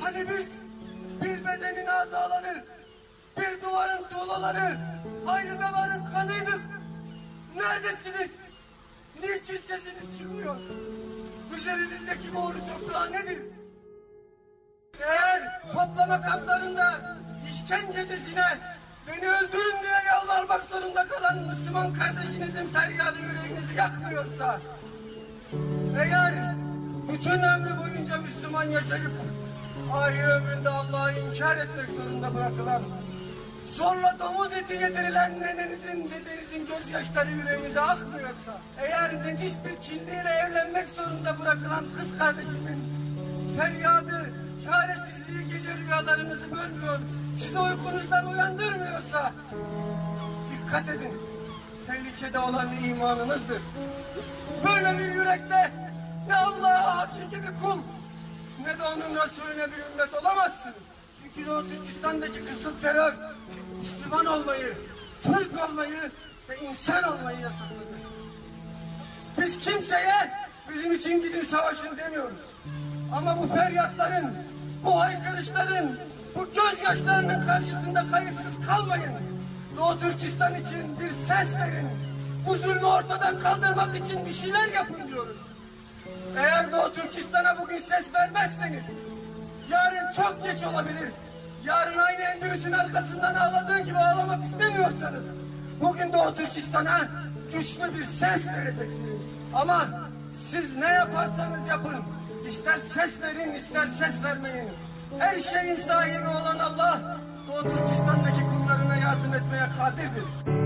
Hani biz bir bedenin azaları, bir duvarın tuğlaları, aynı damarın kanıydık. Neredesiniz? Niçin sesiniz çıkmıyor? Üzerinizdeki boğulu toprağı nedir? Eğer toplama kamplarında işkencecesine beni öldürün diye yalvarmak zorunda kalan Müslüman kardeşinizin feryadı yüreğinizi yakmıyorsa eğer bütün ömrü boyunca Müslüman yaşayıp ahir ömründe Allah'ı inkar etmek zorunda bırakılan zorla domuz eti yedirilen nenenizin dedenizin gözyaşları yüreğinize akmıyorsa eğer necis bir Çinliyle evlenmek zorunda bırakılan kız kardeşimin feryadı çaresizliği gece rüyalarınızı bölmüyor sizi uykunuzdan uyandırmıyorsa dikkat edin tehlikede olan imanınızdır. Böyle bir yürekle ne Allah'a hakiki bir kul onun Resulüne bir ümmet olamazsınız. Çünkü o Türkistan'daki kısım terör Müslüman olmayı, Türk olmayı ve insan olmayı yasakladı. Biz kimseye bizim için gidin savaşın demiyoruz. Ama bu feryatların, bu haykırışların, bu gözyaşlarının karşısında kayıtsız kalmayın. Doğu Türkistan için bir ses verin. Bu zulmü ortadan kaldırmak için bir şeyler yapın diyoruz. Eğer Doğu Türkistan'a vermezseniz yarın çok geç olabilir. Yarın aynı Endülüs'ün arkasından ağladığın gibi ağlamak istemiyorsanız bugün Doğu Türkistan'a güçlü bir ses vereceksiniz. Ama siz ne yaparsanız yapın ister ses verin ister ses vermeyin. Her şeyin sahibi olan Allah Doğu Türkistan'daki kullarına yardım etmeye kadirdir.